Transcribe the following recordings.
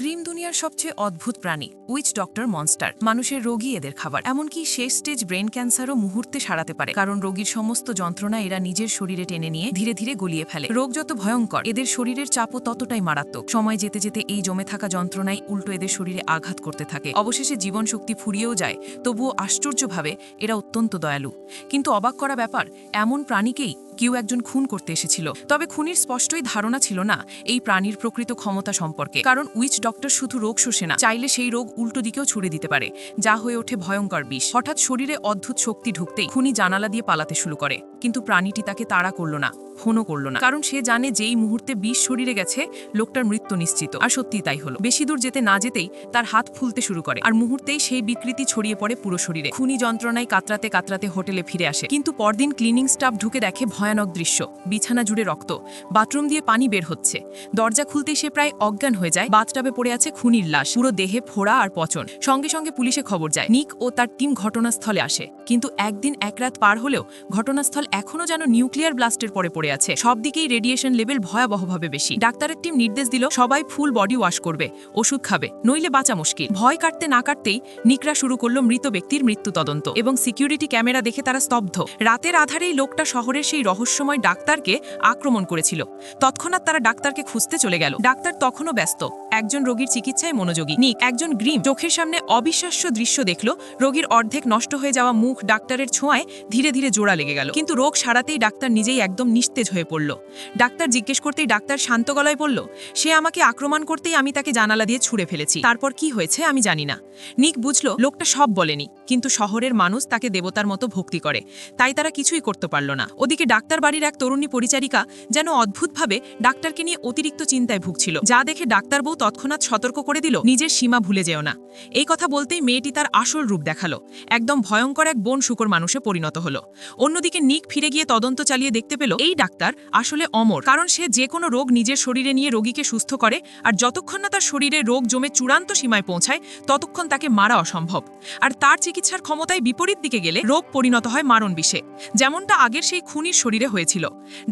Grimm দুনিয়ার সবচেয়ে অদ্ভুত প্রাণী উইচ ডক্টর মনস্টার মানুষের রোগী এদের খাবার। এমনকি শেষ স্টেজ ব্রেন ক্যান্সারও মুহূর্তে সারাতে পারে। কারণ রোগীর সমস্ত যন্ত্রণা এরা নিজের শরীরে টেনে নিয়ে ধীরে ধীরে গলিয়ে ফেলে। রোগ যত ভয়ঙ্কর, এদের শরীরের চাপও ততটাই মারাত্মক। সময় যেতে যেতে এই জমে থাকা যন্ত্রণাই উল্টো এদের শরীরে আঘাত করতে থাকে। অবশেষে জীবন শক্তি ফুরিয়েও যায়, তবুও আশ্চর্যভাবে এরা অত্যন্ত দয়ালু। কিন্তু অবাক করা ব্যাপার, এমন প্রাণীকেই কেউ একজন খুন করতে এসেছিল। তবে খুনির স্পষ্টই ধারণা ছিল না এই প্রাণীর প্রকৃত ক্ষমতা সম্পর্কে। কারণ উইচ ডক্টর শুধু রোগ শোষে না, চাইলে সেই রোগ উল্টো দিকেও ছুড়ে দিতে পারে, যা হয়ে ওঠে ভয়ঙ্কর বিষ। হঠাৎ শরীরে অদ্ভুত শক্তি ঢুকতেই খুনি জানালা দিয়ে পালাতে শুরু করে, কিন্তু প্রাণীটি তাকে তাড়া করল না, ফোনও করল না। কারণ সে জানে যেই মুহূর্তে বিষ শরীরে গেছে, লোকটার মৃত্যু নিশ্চিত। আর সত্যি তাই হলো। বেশি দূর যেতে না যেতেই তার হাত ফুলতে শুরু করে, আর মুহূর্তেই সেই বিকৃতি ছড়িয়ে পড়ে পুরো শরীরে। খুনি যন্ত্রণায় কাতরাতে কাতরাতে হোটেলে ফিরে আসে, কিন্তু পরদিন ক্লিনিং স্টাফ ঢুকে দেখে ভয়ানক দৃশ্য। বিছানা জুড়ে রক্ত। বাথরুম দিয়ে পানি বের হচ্ছে। দরজা খুলতেই সে প্রায় অজ্ঞান হয়ে যায়। বাথটাবে পড়ে আছে খুনির লাশ। পুরো দেহে ফোড়া আর পচন। সঙ্গে সঙ্গে পুলিশে খবর যায়। নিক ও তার টিম ঘটনাস্থলে আসে। কিন্তু একদিন এক রাত পার হলেও ঘটনাস্থল এখনও যেন নিউক্লিয়ার ব্লাস্টের পরে পড়ে আছে। সব দিকেই রেডিয়েশন লেভেল ভয়াবহভাবে বেশি। ডাক্তারের টিম নির্দেশ দিল, সবাই ফুল বডি ওয়াশ করবে। ওষুধ খাবে। নইলে বাঁচা মুশকিল। ভয় কাটতে না কাটতেই নিকরা শুরু করল মৃত ব্যক্তির মৃত্যু তদন্ত এবং সিকিউরিটি ক্যামেরা দেখে তারা স্তব্ধ। রাতের আধারেই লোকটা শহরের সেই রহস্যময় ডাক্তারকে আক্রমণ করেছিল। তৎক্ষণাৎ তারা ডাক্তারকে খুঁজতে চলে গেল। ডাক্তার তখনও ব্যস্ত। একজন রোগীর চিকিৎসায় মনোযোগী। নিক, একজন গ্রিম, চোখের সামনে অবিশ্বাস্য দৃশ্য দেখল, রোগীর অর্ধেক নষ্ট হয়ে যাওয়া মুখ ডাক্তারের ছোঁয়ায় ধীরে ধীরে জোড়া লেগে গেল। কিন্তু রোগ সারাতেই ডাক্তার নিজেই একদম নিস্তেজ হয়ে পড়ল। ডাক্তার জিজ্ঞেস করতেই ডাক্তার শান্ত গলায় বলল, সে আমাকে আক্রমণ করতেই আমি তাকে জানালা দিয়ে ছুঁড়ে ফেলেছি। তারপর কি হয়েছে আমি জানি না। নিক বুঝল, লোকটা সব বলেনি, কিন্তু শহরের মানুষ তাকে দেবতার মতো ভক্তি করে। তাই তারা কিছুই করতে পারল না। ওদিকে ডাক্তার বাড়ির এক তরুণী পরিচারিকা যেন অদ্ভুতভাবে ডাক্তারকে নিয়ে অতিরিক্ত চিন্তায় ভুগছিল। যা দেখে ডাক্তার বউ তৎক্ষণাৎ সতর্ক করে দিল, নিজের সীমা ভুলে যেও না। এই কথা বলতেই মেয়েটি তার আসল রূপ দেখাল, একদম ভয়ঙ্কর এক বন শুকর মানুষে পরিণত হলো। অন্যদিকে নিক ফিরে গিয়ে তদন্ত চালিয়ে দেখতে পেল, এই ডাক্তার আসলে অমর, কারণ সে যে কোনো রোগ নিজের শরীরে নিয়ে রোগীকে সুস্থ করে, আর যতক্ষণ না তার শরীরে রোগ জমে চূড়ান্ত সীমায় পৌঁছায়, ততক্ষণ তাকে মারা অসম্ভব। আর তার চিকিৎসার ক্ষমতায় বিপরীত দিকে গেলে রোগ পরিণত হয় মারণ বিষে, যেমনটা আগের সেই খুনির শরীরে হয়েছিল।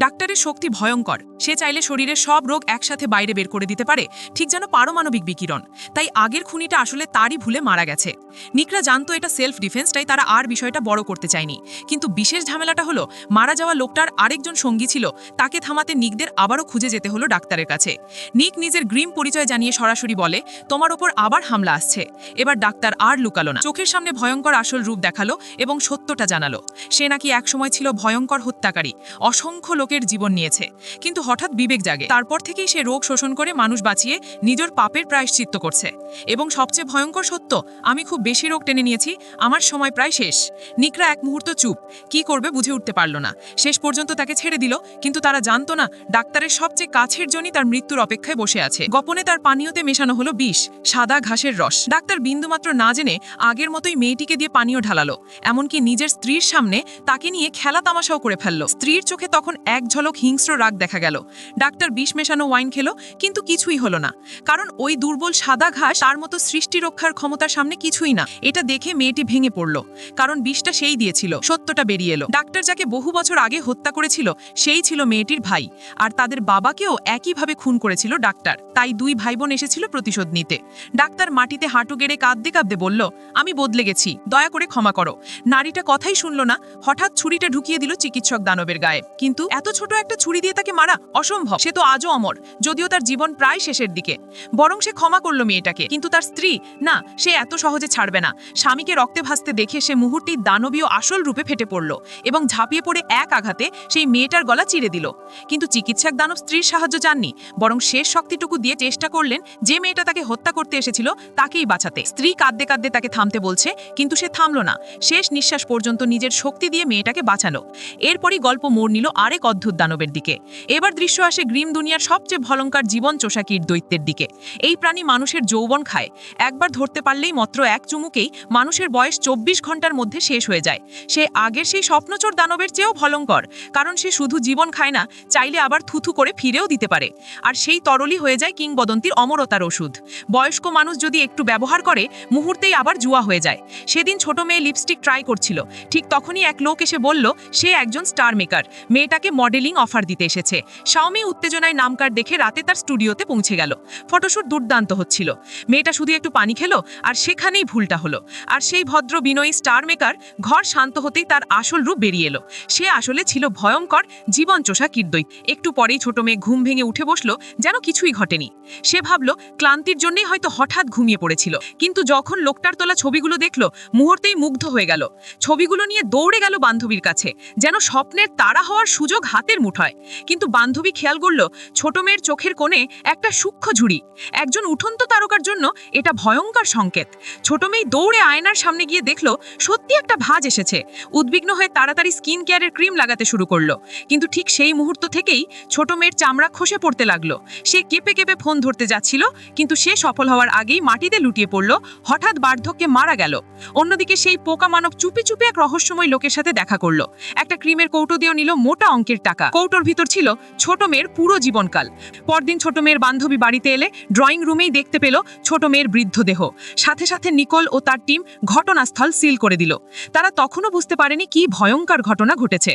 ডাক্তারের শক্তি ভয়ঙ্কর, সে চাইলে শরীরের সব রোগ একসাথে বাইরে বের করে দিতে পারে, ঠিক পারমাণবিক বিকিরণ। তাই আগের খুনিটা আসলে তারই ভুলে মারা গেছে। নিকরা জানতো এটা সেলফ ডিফেন্স তাই তারা আর বিষয়টা বড় করতে চায়নি। কিন্তু বিশেষ ঝামেলাটা হলো, মারা যাওয়া লোকটার আরেকজন সঙ্গী ছিল, তাকে থামাতে নিকদের আবারও খুঁজে যেতে হলো ডাক্তারের কাছে। নিক নিজের গ্রিম পরিচয় জানিয়ে সরাসরি বলে, তোমার ওপর আবার হামলা আসছে। এবার ডাক্তার আর লুকালো না। চোখের সামনে ভয়ঙ্কর আসল রূপ দেখাল এবং সত্যটা জানালো। সে নাকি একসময় ছিল ভয়ঙ্কর হত্যাকারী, অসংখ্য লোকের জীবন নিয়েছে। কিন্তু হঠাৎ বিবেক জাগে। তারপর থেকেই সে রোগ শোষণ করে মানুষ বাঁচিয়ে নিজের পাপের প্রায়শ্চিত্ত করছে। এবং সবচেয়ে ভয়ঙ্কর সত্য, আমি খুব বেশি রোগ টেনে নিয়েছি, আমার সময় প্রায় শেষ। নিকরা এক মুহূর্ত চুপ, কি করবে বুঝে উঠতে পারল না। শেষ পর্যন্ত তাকে ছেড়ে দিল, কিন্তু তারা জানতো না, ডাক্তারের সবচেয়ে কাছের জনই তার মৃত্যুর অপেক্ষায় বসে আছে। গোপনে তার পানীয়তে মেশানো হলো বিষ, সাদা ঘাসের রস। ডাক্তার বিন্দুমাত্র না জেনে আগের মতোই মেয়েটিকে দিয়ে পানীয় ঢালালো, এমনকি নিজের স্ত্রীর সামনে তাকে নিয়ে খেলা তামাশাও করে ফেলল। স্ত্রীর চোখে তখন এক ঝলক হিংস্র রাগ দেখা গেল। ডাক্তার বিষ মেশানো ওয়াইন খেলো, কিন্তু কিছুই হলো না। কারণ ওই দুর্বল সাদা ঘাস তার মতো সৃষ্টি রক্ষার ক্ষমতার সামনে কিছুই না। এটা দেখে মেয়েটি ভেঙে পড়ল। কারণ বিষটা সেই দিয়েছিল, সত্যটা বেরিয়ে এলো। ডাক্তার যাকে বহু বছর আগে হত্যা করেছিল, সেই ছিল মেয়েটির ভাই। আর তাদের বাবাকেও একইভাবে খুন করেছিল ডাক্তার। তাই দুই ভাই বোন এসেছিল প্রতিশোধ নিতে। ডাক্তার মাটিতে হাঁটু গেড়ে কাঁদতে কাঁদতে বলল, আমি বদলে গেছি, দয়া করে ক্ষমা করো। নারীটা কথাই শুনল না, হঠাৎ ছুরিটা ঢুকিয়ে দিল চিকিৎসক দানবের গায়ে। কিন্তু এত ছোট একটা ছুরি দিয়ে তাকে মারা অসম্ভব। সে তো আজও অমর, যদিও তার জীবন প্রায় শেষের দিকে। বরং সে ক্ষমা করল মেয়েটাকে। কিন্তু তার স্ত্রী, না, সে এত সহজে ছাড়বে না। স্বামীকে রক্তে ভাসতে দেখে সে মুহূর্তেই দানবীয় আসল রূপে ফেটে পড়ল এবং ঝাঁপিয়ে পড়ে এক আঘাতে সেই মেয়েটার গলা চিরে দিল। কিন্তু চিকিৎসক দানব স্ত্রীর সাহায্য চাননি, বরং শেষ শক্তিটুকু দিয়ে চেষ্টা করলেন যে মেয়েটা তাকে হত্যা করতে এসেছিল তাকেই বাঁচাতে। স্ত্রী কাঁদতে কাঁদতে তাকে থামতে বলছে, কিন্তু সে থামল না। শেষ নিঃশ্বাস পর্যন্ত নিজের শক্তি দিয়ে মেয়েটাকে বাঁচালো। এরপরই গল্প মোড় নিল আরেক অদ্ভুত দানবের দিকে। এবার দৃশ্য আসে গ্রিম দুনিয়ার সবচেয়ে ভয়ঙ্কর জীবন চোষাকির দৈত্যের দিকে। এই প্রাণী মানুষের যৌবন খায়। একবার ধরতে পারলেই মাত্র এক চুমুকেই মানুষের বয়স চব্বিশ ঘণ্টার মধ্যে শেষ হয়ে যায়। সে আগের সেই স্বপ্নচোর দানবের চেয়েও ভলঙ্কর কারণ সে শুধু জীবন খায় না, চাইলে আবার থুথু করে ফিরেও দিতে পারে। আর সেই তরলই হয়ে যায় কিংবদন্তির অমরতার ওষুধ। বয়স্ক মানুষ যদি একটু ব্যবহার করে, মুহূর্তেই আবার জুয়া হয়ে যায়। সেদিন ছোট মেয়ে লিপস্টিক ট্রাই করছিল। ঠিক তখনই এক লোক এসে বলল, সে একজন স্টার মেকার মেয়েটাকে মডেলিং অফার দিতে এসেছে। শাওমি উত্তেজনায় নামকার দেখে রাতে তার স্টুডিওতে পৌঁছে গেল। ফটোশুট দুর্দান্ত হচ্ছিল। মেয়েটা শুধু একটু পানি খেলো আর সেখানেই ভুলটা হলো। আর সেই ভদ্র বিনয়ী স্টার মেকার ঘর শান্ত হতেই তার আসল রূপ বেরিয়ে এলো। সে আসলে ছিল ভয়ঙ্কর জীবন চোষা কির্দই একটু পরেই ছোট মেয়ে ঘুম ভেঙে উঠে বসল যেন কিছুই ঘটেনি। সে ভাবলো, ক্লান্তির জন্যই হয়তো হঠাৎ ঘুমিয়ে পড়েছিল। কিন্তু যখন লোকটার তোলা ছবিগুলো দেখল, মুহূর্তেই মুগ্ধ হয়ে গেল। ছবিগুলো নিয়ে দৌড়ে গেল বান্ধবীর কাছে, যেন স্বপ্নের তারা হওয়ার সুযোগ হাতের মুঠোয়। কিন্তু বান্ধবী খেয়াল করল, ছোট মেয়ের চোখের কোণে একটা সূক্ষ্ম ঝুড়ি। একজন উঠন্ত তারকার জন্য এটা ভয়ঙ্কর সংকেত। ছোট মেয়ে দৌড়ে আয়নার সামনে গিয়ে দেখল, সত্যি একটা ভাজ এসেছে। উদ্বিগ্ন হয়ে তাড়াতাড়ি স্কিন কেয়ারের ক্রিম লাগাতে শুরু করল। কিন্তু ঠিক সেই মুহূর্ত থেকেই ছোট মেয়ের চামড়া খসে পড়তে লাগল। সে কেঁপে কেঁপে ফোন ধরতে যাচ্ছিল, কিন্তু সে সফল হওয়ার আগেই মাটিতে লুটিয়ে পড়ল, হঠাৎ বার্ধক্যে মারা গেল। অন্যদিকে সেই পোকা মানব চুপি চুপি এক রহস্যময় লোকের সাথে দেখা করল। একটা ক্রিমের কৌটো দিয়েও নিল মোটা অঙ্কের টাকা। কৌটোর ভিতর ছিল ছোট মেয়ের পুরো জীবনকাল। পরদিন ছোট মেয়ের বান্ধবী বাড়িতে এলে ড্রয়িং রুমেই দেখতে পেল ছোট মেয়ের বৃদ্ধ দেহ। সাথে সাথে নিকোল ও তার টিম ঘটনাস্থল সিল করে দিল। তারা তখনও বুঝতে পারেনি কি ভয়ঙ্কর ঘটনা ঘটেছে।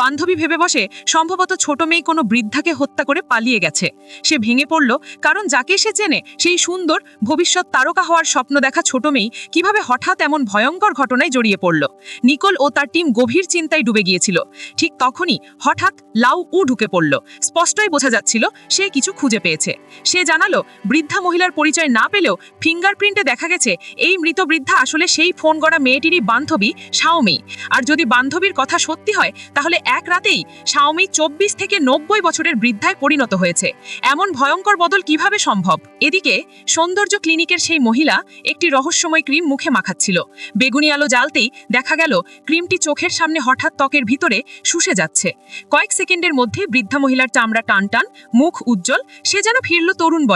বান্ধবী ভেবে বসে সম্ভবত ছোট মেয়ে কোনো বৃদ্ধাকে হত্যা করে পালিয়ে গেছে। সে ভেঙে পড়ল, কারণ যাকে সে চেনে, সেই সুন্দর, ভবিষ্যৎ তারকা হওয়ার স্বপ্ন দেখা ছোট মেয়ে কীভাবে হঠাৎ এমন ভয়ঙ্কর ঘটনায় জড়িয়ে পড়ল। নিকোল ও তার টিম গভীর চিন্তায় ডুবে গিয়েছিল। ঠিক তখনই হঠাৎ লাউ উ ঢুকে পড়ল। স্পষ্টই বোঝা যাচ্ছিল সে কিছু খুঁজে পেয়েছে। সে জানালো বৃদ্ধা মহিলার পরিচয় না পেলেও ফিঙ্গারপ্রিন্টে দেখা গেছে, এই মৃত বৃদ্ধা আসলে সেই ফোন গড়া মেয়েটিরই বান্ধবী শাওমি আর যদি বান্ধবীর কথা সত্যি হয়, তাহলে এক রাতেই শাওমি চব্বিশ থেকে নব্বই বছরের বৃদ্ধায় পরিণত হয়েছে। এমন ভয়ঙ্কর বদল কীভাবে সম্ভব? এদিকে সৌন্দর্য ক্লিনিকের সেই মহিলা একটি রহস্যময় ক্রিম মুখে মাখাচ্ছিল। বেগুনি আলো জ্বালতেই দেখা গেল, ক্রিমটি চোখের সামনে হঠাৎ ত্বকের ভিতরে শুষে যাচ্ছে। কয়েক সেকেন্ডের মধ্যে বৃদ্ধা মহিলার চামড়া টান টান মুখ উজ্জ্বল, সে যেন ফিরল তরুণ বয়সে।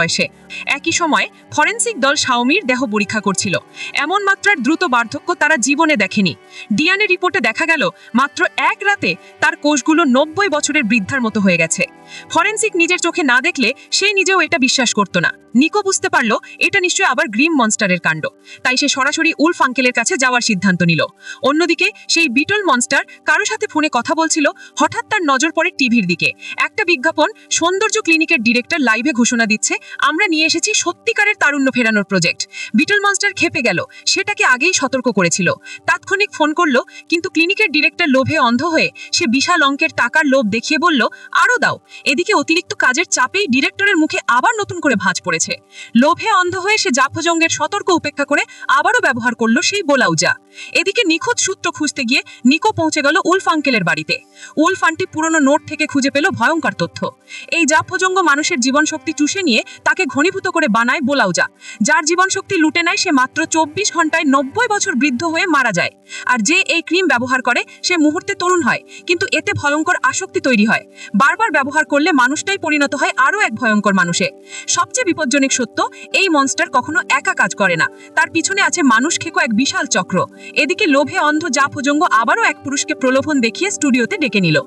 একই সময় ফরেন্সিক দল শাওমির দেহ পরীক্ষা করছিল। এমন মাত্রার দ্রুত বার্ধক্য তারা জীবনে দেখেনি। ডিএনএ রিপোর্টে দেখা গেল, মাত্র এক রাতে তার কোষগুলো নব্বই বছরের বৃদ্ধার মতো হয়ে গেছে। ফরেন্সিক নিজের চোখে না দেখলে সে নিজেও এটা বিশ্বাস করত না। নিকো বুঝতে পারল, এটা নিশ্চয়ই আবার গ্রিম মনস্টারের কাণ্ড। তাই সে সরাসরি উলফ আঙ্কেলের কাছে যাওয়ার সিদ্ধান্ত নিল। অন্যদিকে, সেই বিটল মনস্টার কারও সাথে ফোনে কথা বলছিল হঠাৎ তার নজর পড়ে টিভির দিকে। একটা বিজ্ঞাপন সৌন্দর্য ক্লিনিকের ডিরেক্টর লাইভে ঘোষণা দিচ্ছে, আমরা নিয়ে এসেছি সত্যিকারের তারুণ্য ফেরানোর প্রজেক্ট। বিটল মনস্টার খেপে গেল, সেটাকে আগেই সতর্ক করেছিল। তাৎক্ষণিক ফোন করল, কিন্তু ক্লিনিকের ডিরেক্টর লোভে অন্ধ হয়ে সে বিশাল অঙ্কের টাকার লোভ দেখিয়ে বলল আরও দাও। এদিকে অতিরিক্ত কাজের চাপেই ডিরেক্টরের মুখে আবার নতুন করে ভাঁজ পড়েছে। লোভে অন্ধ হয়ে সে জাফজঙ্গের সতর্ক উপেক্ষা করে আবারও ব্যবহার করল সেই বোলাউজা। এদিকে নিখোঁজ সূত্র খুঁজতে গিয়ে নিকো পৌঁছে গেল উলফ আঙ্কেলের বাড়িতে। উলফ আন্টি পুরনো নোট থেকে খুঁজে পেল ভয়ঙ্কর তথ্য। এই জাফজঙ্গ মানুষের জীবন শক্তি চুষে নিয়ে তাকে ঘনীভূত করে বানায় বোলাউজা। যার জীবন শক্তি লুটে নেয় সে মাত্র চব্বিশ ঘন্টায় নব্বই বছর বৃদ্ধ হয়ে মারা যায়। আর যে এই ক্রিম ব্যবহার করে সে মুহূর্তে তরুণ হয়, কিন্তু এতে ভয়ঙ্কর আসক্তি তৈরি হয়। বারবার ব্যবহার করলে মানুষটাই পরিণত হয় আরও এক ভয়ঙ্কর মানুষে। সবচেয়ে বিপজ্জনক সত্য, এই মনস্টার কখনো একা কাজ করে না। তার পিছনে আছে মানুষ খেকো এক বিশাল চক্র। এদিকে লোভে অন্ধ জাফজঙ্গ আবারও এক পুরুষকে প্রলোভন দেখিয়ে স্টুডিওতে ডেকে নিল।